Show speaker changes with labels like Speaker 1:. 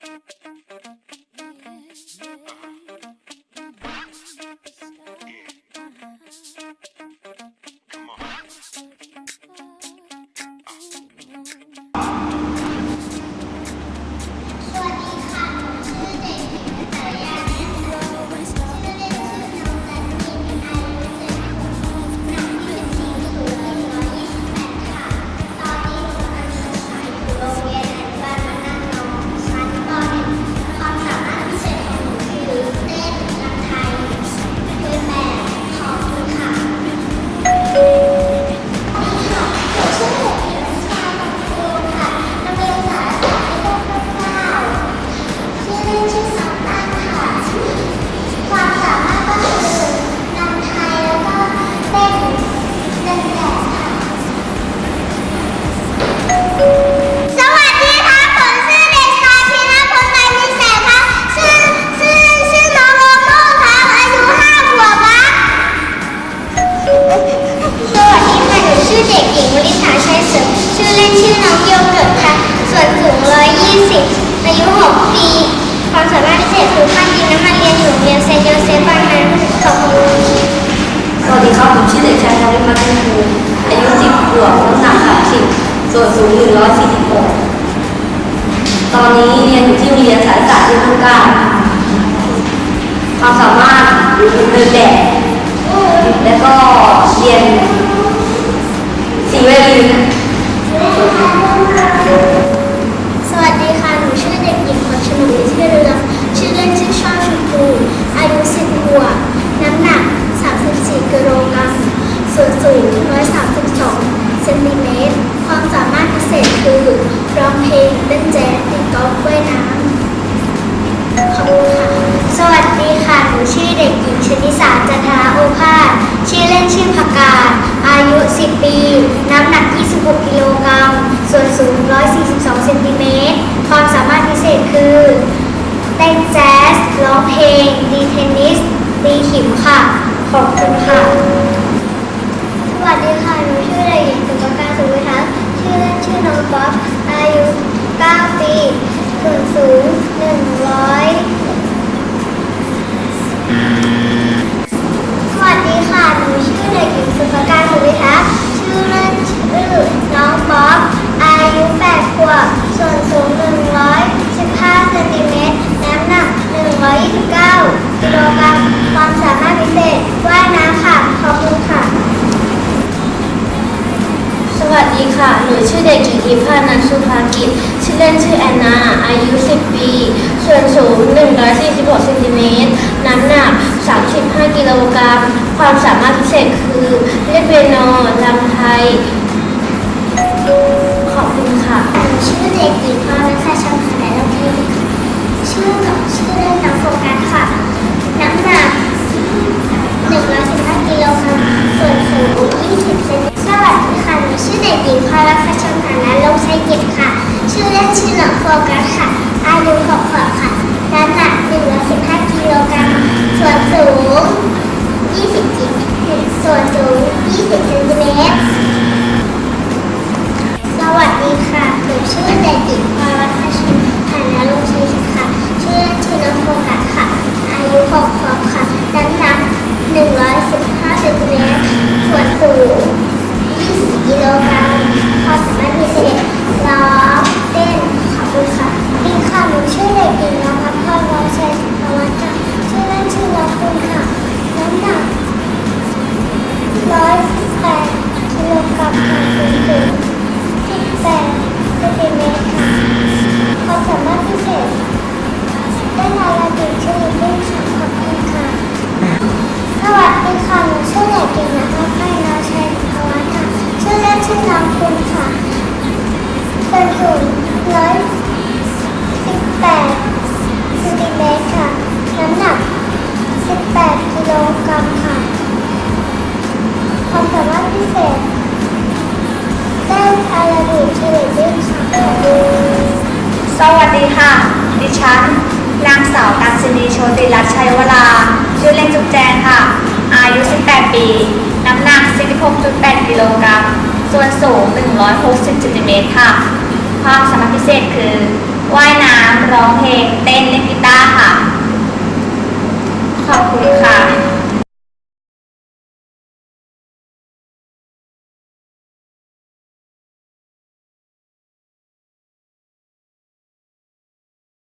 Speaker 1: ชื่ ญิงวริษาชัยเสริมชื่อเล่นชื่อน้องโยเกิร์ตค่ะ ส่วนสูง 120 อายุ 6 ปี ความสามารถพิเศษคือภาคดินน้ำมันเรียนอยู่เรียนเซนโยเซฟบางนาขอบคุณ
Speaker 2: สวัสดีครับผมชื่อเด็กชายธนิมาเป็นภูอายุ 10ขวบน้ำหนัก 30 ส่วนสูง 146 ตอนนี้เรียนอยู่ที่โรงเรียนสายศาสตร์ที่ต้องการความสามารถเดินแบบแล้วก็เรียน เวลีน
Speaker 1: สวัสดีค่ะ หนูชื่อเด็กหญิงพรชนกวิเทยเรืองชื่อเล่นชื่อช่อชมพูอายุ10ขวบน้ำหนัก 34 กิโลกรัมส่วนสูง 132 เซนติเมตร ความสามารถพิเศษคือร้องเพลงเล่นแจ๊สตีกอล์ฟว่ายน้ำขอบคุณค่ะ สวัสดีค่ะ หนูชื่อเด็กหญิงชนิสาจันทราโอภาสชื่อเล่นชื่อผักาดอายุ 10 ปี น้ำหนัก 26 กิโลกรัม ส่วนสูง 142เซนติเมตร ความสามารถพิ เศษคือเต้นแจ๊สร้องเพลงดีเทนนิสตีขิมค่ะ ขอบคุณค่ะ สวัสดีค่ะ หนูชื่อเด็กหญิงสุภการสุวิทัศน์ชื่อเล่นชื่อน้องป๊อปอายุ 9 ปีส่วนสูง 100 พานั
Speaker 2: นสุภากิจ ชื่อเล่นชื่อแอนนา อายุ 10 ปี ส่วนสูง 146เซนติเมตร น้ำหนัก 35 กิโลกรัม ความสามารถพิเศษคือเล่นเปียโนรำไทย ขอบคุณค่ะ
Speaker 1: ชื่อเด็กหญิงพรณค่ะชางขนาดเพลงชื่อของชื่อเล่นน้องโฟกัสค่ะ น้ำหนัก115กิโลกรัม ส่วนสูง 20เซนติเมตร สวัสดีค่ะ หนูชื่อเด็กหญิงพรณค่ะชางขนาดลงชัยกิจค่ะ ชื่อเล่นชื่อน้องโฟกัสค่ะ อายุ6ขวบค่ะ น้ำหนัก 115กิโลกรัม ส่วนสูง 20กิ ส่วนสูง 20เซนติเมตร สวัสดีค่ะหนูชื่อเด็กหญิง ส่วนสูง118เซนติเมตรค่ะ น้ำหนัก18กิโลกรัมค่ะ ความสามารถพิเศษได้นอาราบิกเฉลี่ยด้วยค่ะ
Speaker 3: สวัสดีค่ะ ดิฉันนางสาวกัญชนีโชติรัตน์ชัยวราชื่อเล่นจุ๊บแจงค่ะ อายุ 18 ปี น้ำหนัก 16.8 กิโลกรัม ส่วนสูง 160 เซนติเมตรค่ะ ภาคสมัครพิเศษคือว่ายน้ำร้องเพลงเต้นเล่นกีตาร์ค่ะ ขอบคุณค่ะ